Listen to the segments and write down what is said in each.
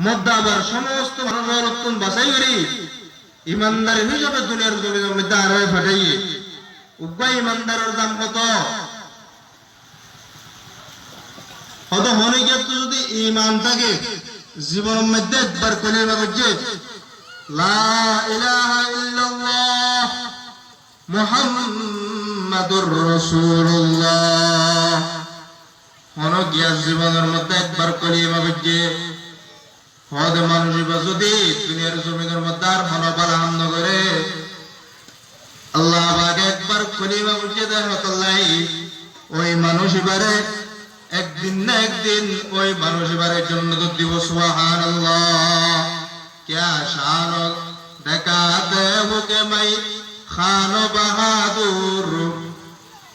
মধ্যে আবার সমস্ত মানুষের উত্তম বাছাই করি। ইমানদার হিসাবে দুনিয়ার জমিনের মধ্যে আরও ফাটাই। উপায় ইমানদারের দাম কত? কত যদি ইমান থাকে, জীবনের মধ্যে একবার হন গিয়া জীবনের মধ্যে একবার হওয়াদের মানুষ যদি দুনিয়ার জমিনের মধ্যে আর মনোবল হামন করে। আল্লাহ একবার কলিমা উঠিয়ে দেয় হতল্লাই ওই মানুষ এবারে একদিন না একদিন ওই মানুষ এবারে জন্য তো দিব সুহান ক্যা শান দেখাতে হুকে মাই, খান বাহাদুর।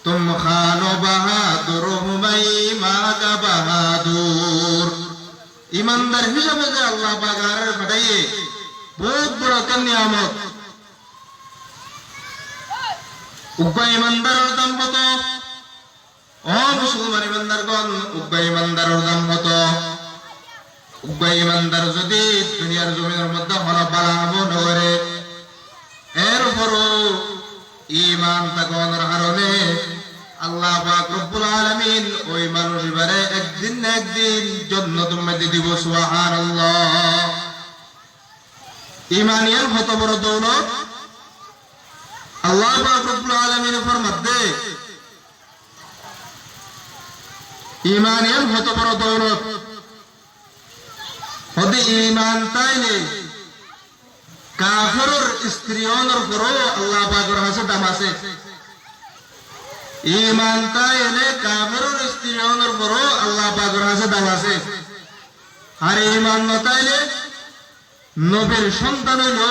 তুম খান বাহাদুর হুমাই মাগা বাহাদুর। ইমানদার হিসাবে যে আল্লাহ বাগারের ফাটাইয়ে বহুত বড় একটা নিয়ামত। ইমানদার যদি ইমান আল্লাহ রব্বুল আলামিন ওই মানুষ এবারে একদিন একদিন দিব, সুবহানাল্লাহ। ইমানিয়ার বড় দৌলত। আল্লাহ রব্বুল আলামিন বড় দৌলত। হতে ইমান আল্লাহ পাকের হাসে দাম আছে। ইমান তাইলে কাফেরর স্ত্রীয়নের উপরও আল্লাহ পাকের হাসে দাম আছে আর ইমান নতাইলে নবীর সন্তান হইল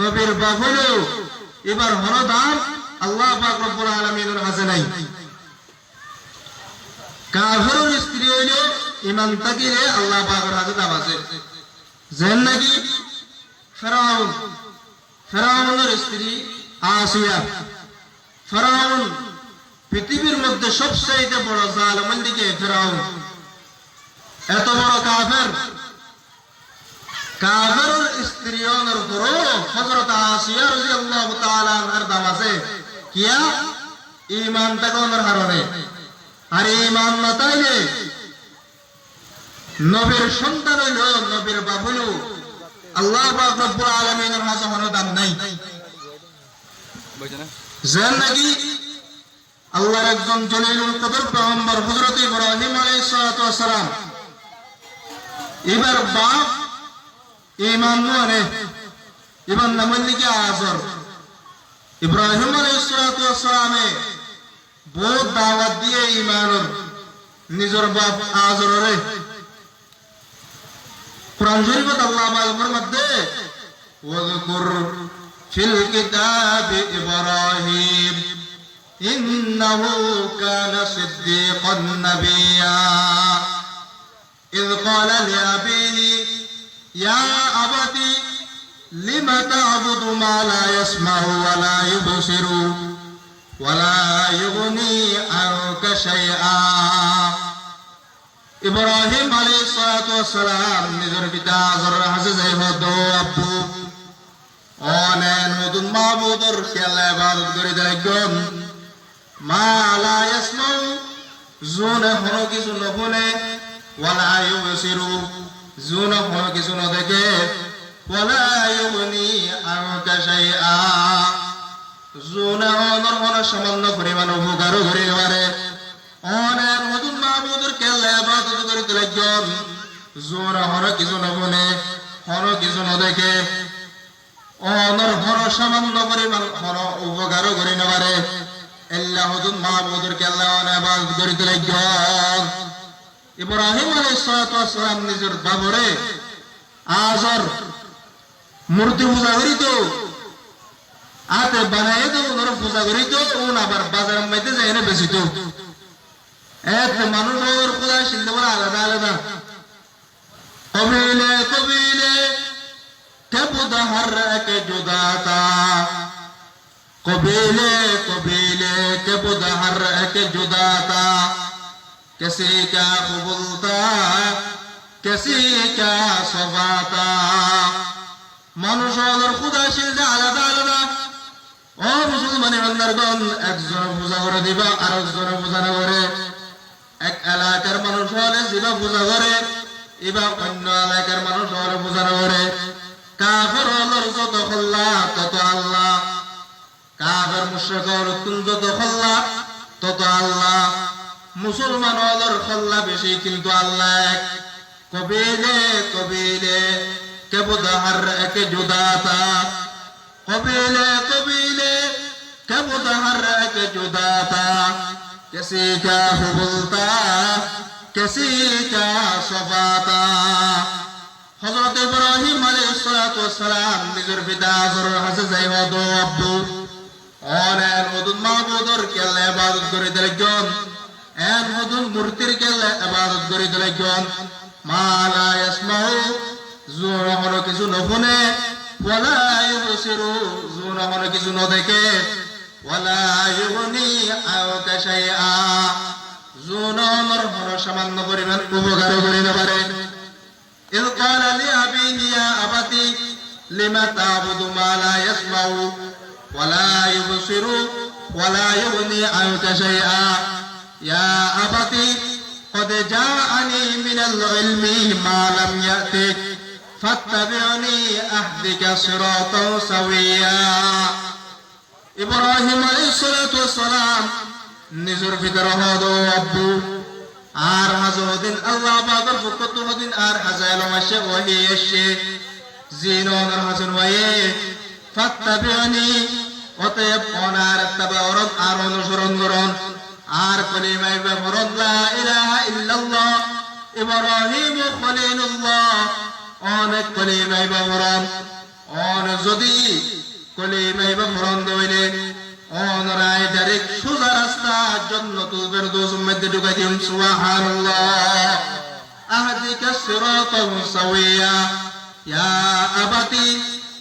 নবীর বাপ হইল এবার হর দাম আল্লাহ পাক রব্বুল আলামিনের হাসে নাই। কাফেরর স্ত্রী হইল ইমান তাকিরে আল্লাহ পাকের হাতে দাম আছে যেন নাকি ফেরাউন, ফেরাউনের স্ত্রী আসিয়া, ফেরাউন পৃথিবীর মধ্যে সবচেয়ে বড় জালমান দিকে ফেরাউন। এত বড় কাফের। কাফের স্ত্রীয়নের উপরও হযরত আসিয়া রাদিয়াল্লাহু তাআলা আনহার দাম আছে। কিয়া? ঈমান তাকনের কারণে আর ঈমান না তাইলে নবীর সন্তান হইল নবীর হইল। আল্লাহ রব্বুল আলামিনের কোনো দাম নাই। যেন নাকি আল্লাহর একজন জলিলুল কদর পেগম্বর হযরত ইব্রাহিম আলাইহিস সালাম। এবার বাপ ঈমান নরে ইমান নামলিকে আজর ইব্রাহিম আলাইহিস সালামে বহুত দাওয়াত দিয়ে ঈমানের নিজের বাপ আজররে কোরআন শরীফত আল্লাহ পাকের মধ্যে ওয়াযকুর ফিল কিতাবি ইব্রাহিম। ইন্নাহু কানা সিদ্দীকান নাবিয়্যা إذ قال لأبيه يا أبت لم تعبد ما لا يسمع ولا يبصر ولا يغني عنك شيئا ইব্রাহিম আলাইহিস সালাতু ওয়াসসালাম নিজের পিতা আজর হাসে যাই হতো আব্বু অনেন নতুন মাহবুদর খেলা ইবাদত করে দেখুন মা লা কিছু নশুনে ওয়ালা ইউবসিরু, জোনে কিছু নদেখে ওয়ালা ইউগনি আনকা শাইআ। সামান্য পরিমাণ উপকারও করে পারে অনেক নতুন মাহবুদের কেল্লা ইবাদত জোর হর কিছু নবনে হর কিছু নদেখে অনর হর সামান্য পরিমাণ হর উপকারও করি আল্লাহ মাহবুদের কেল্লা ইবাদত করিতে লাগন ইব্রাহিম আলাইহিস সালাতু নিজের বাবরে মূর্তি পূজা করিত আতে বানাই তো ওনার পূজা করিত ওন আবার বাজারের মধ্যে যাই না বেশিত এক মানুষের খোদা সিদ্ধ বলা আলাদা আলাদা। কবিলে কবিলে কেবুদা হর একে জুদাতা। কবিলে কবিলে কেবুদা হর একে জুদাতা किसी का कबूलता কেসি কা সবাতা মানুষ হলোর খুদা শিলটা আলাদা আলাদা ও মুসলমানের বান্দারগণ একজন পূজা করে দিবা আর একজন পূজা না করে এক এলাকার মানুষ হলে দিবা পূজা করে এবার অন্য এলাকার মানুষ হলে পূজা না করে কাফের হলোর যত খল্লা তত আল্লাহ কাফের মুশরিকর অত্যন্ত খল্লা, তত আল্লাহ মুসলমান ওদের খল্লা বেশি, কিন্তু আল্লাহ এক কবিলে কবিলে কেবুদাহার একে জুদাতা কবিলে কবিলে কেবুদাহার একে জুদাতা কেসি কা হুবলতা, কেসি কা সফাতা হযরত ইব্রাহিম আলাইহিস সালাম নিজের পিতা হযরত হাসান আব্দু অনেক নতুন মাহবুদর কেলে ইবাদত করে দিলেন এন নতুন মূর্তির কেলে ইবাদত করে দিলেন মা লা ইয়াসমাউ জোর হলো কিছু নশুনে ওয়ালা ইউবসিরু জোর হলো কিছু নদেখে ওয়ালা ইউগনি আওকা শাইআ জোর হলো সামান্য পরিমাণ উপকার করিতে পারে إذ قال لأبيه يا أبتي لم تعبد ما لا يسمع ولا يبصر ولا يغني عنك شيئا يا أبتي قد جاءني من العلم ما لم يأتك فاتبعني أهدك صراطا سويا إبراهيم عليه الصلاة والسلام নিজের ভিতরে হদ আব্বু আর হাজরদিন আল্লাহ বাবার ফকতুদিন আর হাজাল মাসে ওহি এসে জিনন হাসান ওয়ে ফাত্তাবিউনি অতএব অনার তাবারত আর অনুসরণ করুন। আর কলিমাই ব্যবহার লা ইলাহা ইল্লাল্লাহ, ইব্রাহিম খলিলুল্লাহ, অনেক কলিমাই ব্যবহার অন যদি কলিমাই ব্যবহার দইলে অনরায় ডাইরেক্ট সোজা রাস্তা জন্নতুল ফেরদৌস মধ্যে ঢুকাই দিন। সুবহানাল্লাহ। আহদিকা সিরাতান সাওয়িয়া। ইয়া আবাতি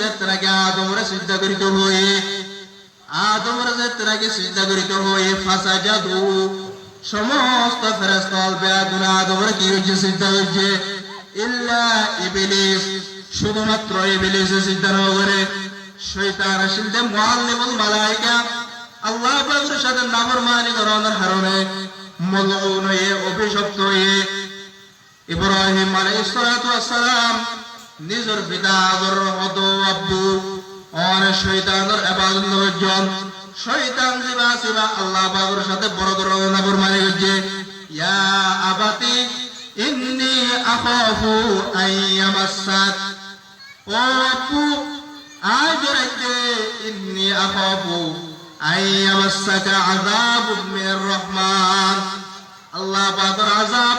যেতনাকে আদমরে সিজদা করিত হয়ে, আদমরে যেতনাকে সিজদা করিত হয়ে ফাসাজাদু সমস্ত ফেরেশতাল বেয়াগুনা আদমরে কি হচ্ছে সিজদা হচ্ছে ইল্লা ইবলিস, শুধুমাত্র ইবলিস সিজদা না করে শয়তান আসিলতে মুআল্লিমুল মালাইকা। আল্লাহ পাকের সাথে নাফরমানি করানোর কারণে মলউন হয়ে, অভিশপ্ত হয়ে ইব্রাহিম আলাইহিস সালাতু ওয়াস সালাম নিজের পিতা আদর হত আব্বু অনেক শয়তানের ইবাদত নজন শয়তান জিবা সিবা আল্লাহ পাকের সাথে বড় ধরনের নাফরমানি করছে। ইয়া আবাতি, ইন্নী আখাফু আইয়ামাসাক ও আব্বু, আজ রাতে ইন্নী আখাফু আইয়ামাসাকা আযাব মিনার রহমান। আল্লাহ পাকের আযাব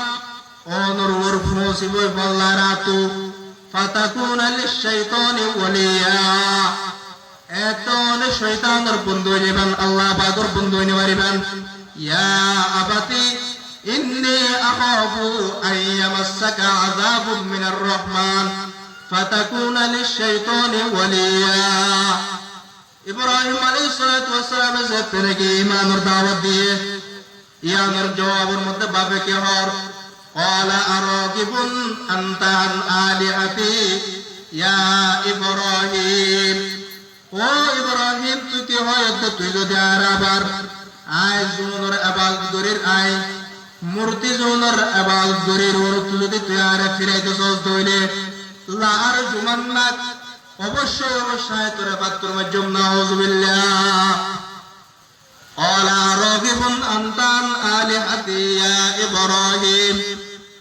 ফাতাকুন লিশাইতানি ওয়ালিয়া। এতন শয়তানের বন্ধু নিবেন আল্লাহ পাকের বন্ধু নিবারিবেন ইয়া আবাতি, ইন্নী আখাফু আইয়ামাসাকা আযাবুম মিনার রহমান। ফাতাকুন লিশাইতানি ওয়ালিয়া। ইব্রাহিম আলাইহিস সালাতু ওয়াস সালামের সাথে নাকি ঈমানের দাওয়াত দিয়ে ইয়ানের জবাবের মধ্যে বাবে কে হর قال أراغب أنت عن آلهتي يا إبراهيم ও ইব্রাহিম তুই কি হয় তুই যদি আর আবার আয় জুনের আবাদ গরির আয় মূর্তি জুনের আবাদ গরির ওর তুই যদি তুই আর ফিরাইতে সহজ হইলে লার জুমান্নাত অবশ্যই অবশ্যই তোর পাত্র মধ্যম না হজবিল্লাহ قال راغب أنت عن آلهتي يا إبراهيم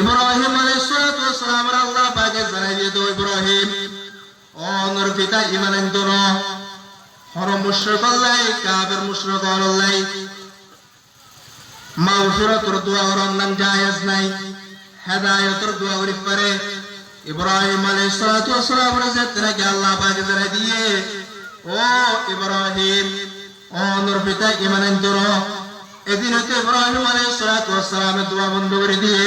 ইব্রাহিম আলাইহিস সালাতু ওয়াস সালাম আল্লাহ পাকে জানাই দিত ইব্রাহিম। অনর পিতা ইমান আনতন হর মুশরিক আল্লাহ, কাফের মুশরিক আল্লাহ। মাগফিরাতুর দোয়া করার নাম জায়েজ নাই। হেদায়েতের দোয়া করি পারে। ইব্রাহিম আলাইহিস সালাতু ওয়াস সালাম আল্লাহ পাকে জানাই দিয়ে, ও ইব্রাহিম অনর পিতা ইমান আনতন এদিন হতে ইব্রাহিম সালামের দোয়া বন্ধ করে দিয়ে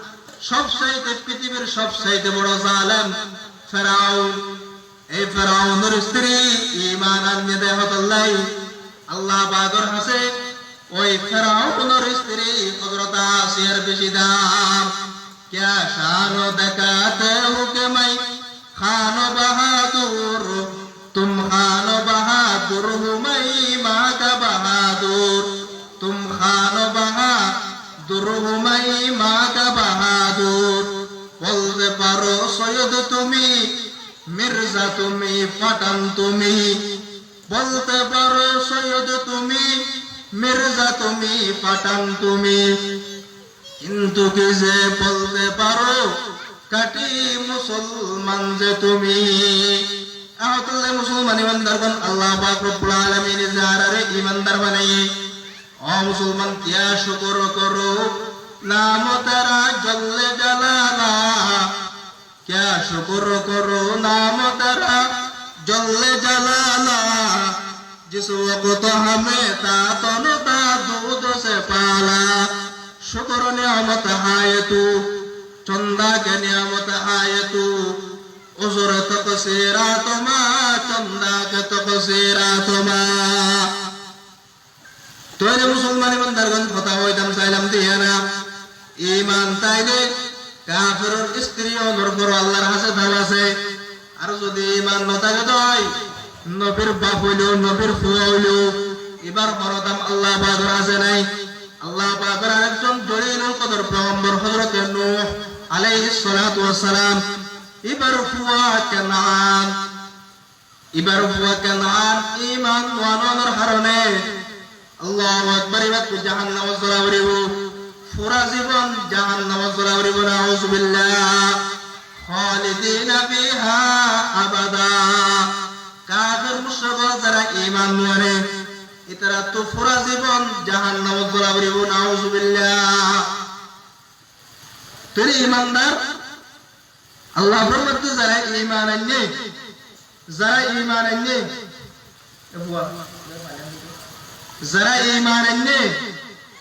সব চাইতে পৃথিবীর সব চাইতে বড় জালেম ফেরাউন এই ফেরাউনের স্ত্রী ইমান আনিয়ে দেহতল্লাই আল্লাহ বাগর হাসে ওই ফেরাউনের স্ত্রী হযরত আসিয়ার বেশি দাম क्या शान देखाते हो कि मैं खान बहादुर পারো সৈয়দ তুমি, মির্জা তুমি, পাঠান তুমি। বলতে পারো সৈয়দ তুমি, মির্জা তুমি, পাঠান তুমি। কিন্তু কি যে বলতে পারো, কাটি মুসলমান যে তুমি। আহতুল্লাহ মুসলমান ইমানদারগণ, আল্লাহ পাক রব্বুল আলামিন ইমানদার বানাই ও মুসলমান, কিয়া শুকর করো নাম তারা জল্লে জালালা। क्या शुक्र करो नाम तेरा जल्ले जलाला जिस वक्त हमें तातन ता दूध से पाला शुक्र नियामत आए तू चंदा के नियामत आए तू उजर तक सेरा तुमा चंदा के तक सेरा तुमा তোরে মুসলমান ইমানদারগণ কথা হইতাম চাইলাম দিয়ে না ইমান তাইলে কাফেরের স্ত্রী অনর পর আল্লাহর হাসে দাম আছে। আর যদি ইমান নথাকে দয় নবীর বাপ হইল, নবীর ফুয়া হইল। এবার হরদাম আল্লাহ বাদর আছে নাই। আল্লাহ বাদর একজন জলিল কদর পয়গম্বর হযরত নূহ আলাইহিস সালাতু ওয়াস সালাম এবার ফুয়া কেনান, এবার ফুয়া কেনান ইমান ওয়ানোর হারণে আল্লাহু আকবার, এবার জাহান্নাম জ্বলাবরিব পুরা জীবন জাহান্নামে জ্বলাবরিব নাউযুবিল্লাহ খালিদিনা ফিহা আবাদা। কাফের মুশরিক যারা ঈমান নরে ইতারা তো পুরা জীবন জাহান্নামে জ্বলাবরিব নাউযুবিল্লাহ তুই ঈমানদার? আল্লাহ ফরমাতে যারা ঈমান আননে যারা ঈমান আননে যারা ঈমান আননে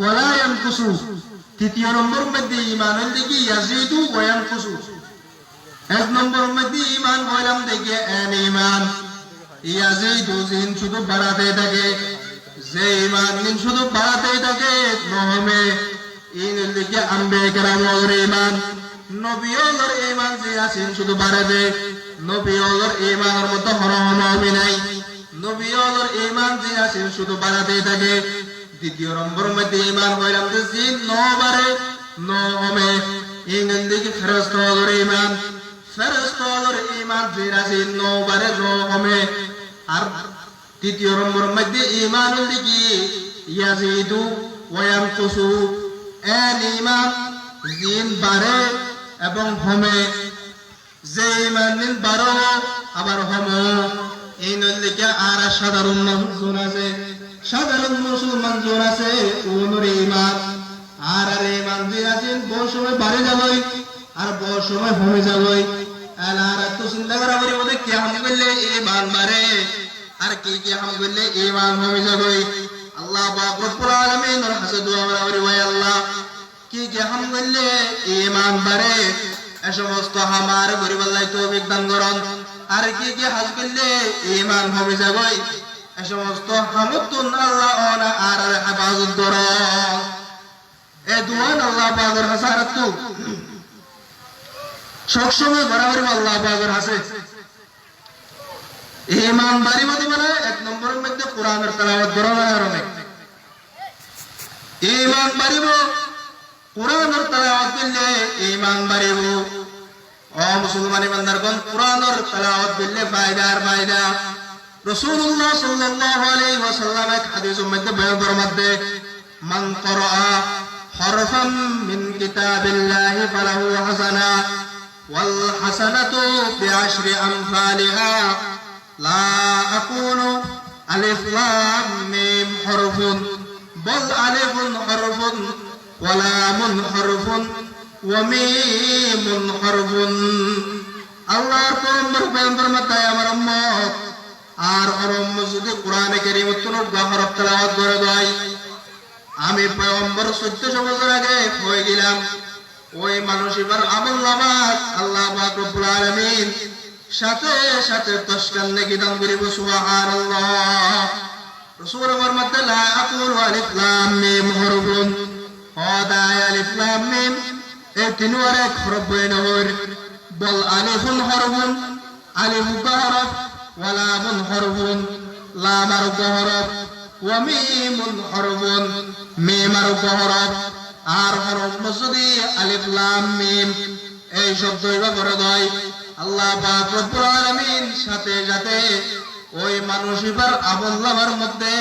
ওয়ালা ইয়ানকুসু তৃতীয় নম্বর মধ্যে ইমানের দিকে ইয়াজিদু ওয়ান কুসু এক নম্বর মধ্যে ইমান হইলাম দেখে এন ইমান ইয়াজিদু জিন শুধু বাড়াতে থাকে। যে ইমান শুধু বাড়াতে থাকে নহমে শুধু বাড়াতে। থাকে। দ্বিতীয় নম্বর মধ্যে ইমান হইলাম যে জিন ন বারে ন হমে ইংন দিকে ফেরস্ত হলোর ইমান। ফেরস্ত হলোর ইমান যে আছে ন বারে ন আর তৃতীয় নম্বর মধ্যে ইমানুল দিকে ইয়াজিদু ওয়ায়ানকুসু এন ইমান জিন বাড়ে এবং হমে। যে ইমান দিন বারো, আবার হম। এই নল্লিকে আর সাধারণ মানুষজন আছে সাধারণ মুসলমান জন আছে আর আর ইমান যে আছেন, বহু সময় বাড়ে যাবই, আর বহু সময় হমে যাবই। আর কি হাম করলে ইমান বাড়ে দোয়া এ সমস্ত হামার আর কি কি হাজ করলে ইমান হবে যাবই? সমস্ত হামতুন আল্লাহ কোরআনের তেলাওয়াত বরাবর অনেক ইমান বাড়িব কোরআনের তেলাওয়াত ইমান বাড়িব ও মুসলমান ইমানদারগণ কোরআনের তেলাওয়াত করলে ফায়দা আর ফায়দা রাসূলুল্লাহ সাল্লাল্লাহু আলাইহি ওয়াসাল্লাম এক হাদিসের মধ্যে বয়ান করার মধ্যে, মান বিআশরি আমসালিহা লা আকুলু আলিফ লাম মিম হরফুন, বল আলিফুন হরফুন, ওয়ালামুন হরফুন ওয়ামিমুন হরফুন। আল্লাহর পয়গম্বর মাতায় আমার উম্মত আর অরম্য যদি কোরআনে হরফ তেলাওয়াত করে দেয়, আমি পয়গম্বর চোদ্দশো বছর আগে হয়ে গেলাম। ওই মানুষ এবার আমল আল্লাহ সাথে সাথে তসকান নাকি দান করিব, সুবহানাল্লাহ। রাসূল মধ্যে লা আকুল মিম হদায় মিম এই তিনবার এক হরফ নহর বল আলিফুন হরফুন, আলিফ হরফ ওয়ালামুন হরফুন লাম আর হরফ ওয়ামিমুন হরফুন মিম আর হরফ আর হরফ মসুদি আলিফ লাম মিম এই শব্দ এবার করে দেয় আল্লাহ পাক রব্বুল আলামিন সাথে সাথে ওই মানুষ এবার আমল নামার মধ্যে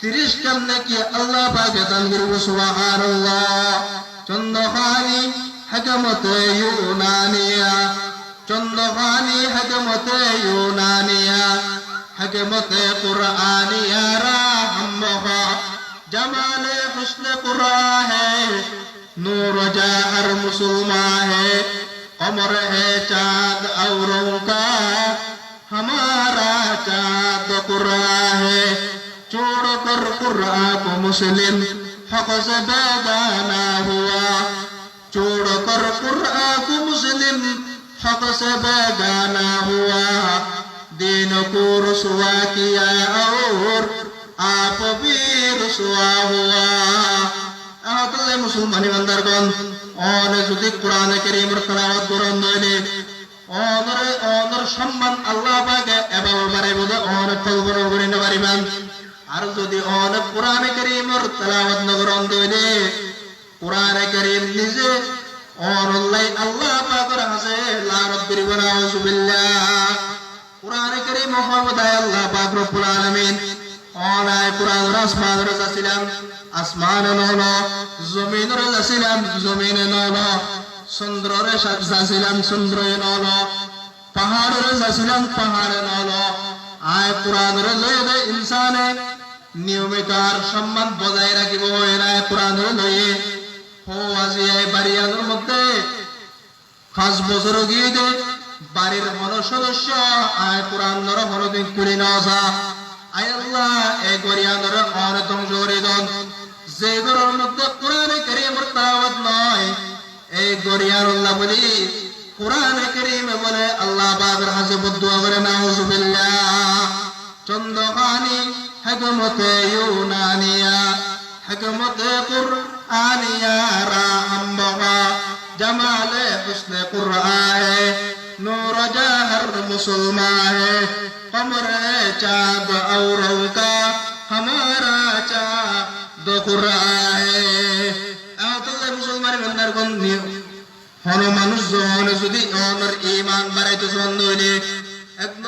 তিরিশ কাম নাকি আল্লাহ পাকে দান করব সুবহানাল্লাহ। চন্দ্রখানি হকমতে ইউনানিয়া চন্দ্রখানি হকমতে ইউনানিয়া হকমতে কুরআনিয়া রাহমহা জমালে হুসন কুরা है नूर जाहर मुसलमा है कमर है चांद औरों का हमारा चांद कुर्रा है छोड़ कर कुर्रा को मुस्लिम हक से बेगाना हुआ छोड़ कर कुर्रा को मुस्लिम فقصب دانا هو دين كور سواكي أور. أفبير سوا هو. أهدل مسلمان بندرگون অন যদি কোরআনে কেরিমের তেলাওয়াত করেন নইলে অনর অনর সম্মান আল্লাহ পাকে এবার বারে বলে অন ফলবর করে না পারিবেন আর যদি অন কোরআনে কেরিমের তেলাওয়াত নগরন দইলে কোরআনে কেরিম নিজে আল্লাহ কোরআনে কোরআন জমিন নল নল নল। নিয়মিত আর সম্মান বজায় রাখিব এরায় কোরআনরে লয়ে। হো আজি এই বাড়িয়ানোর মধ্যে পাঁচ বছর গিয়ে দে, বাড়ির সদস্য, আয় কোরআন নর হলদিন কুড়ি নজা আয় আল্লাহ এই দন। যে ঘরের মধ্যে কোরআনে কারীমের এই গরিয়ানুল্লাহ বলি, কোরআনে কারীমে বলে আল্লাহ পাকের হাসে বদুয়া করে নাউজুবিল্লাহ চন্দ্রখানি হকমতে ইউনানিয়া। ഹെക്കമത്ത് ജമാലെ ഹുസ്ന ഖുർആായ നൂറ ജഹർ മുസൽമായ കമർ ചാദ് ഔറൗക হন যদি ইমান বাড়াইতে বন্ধ একদম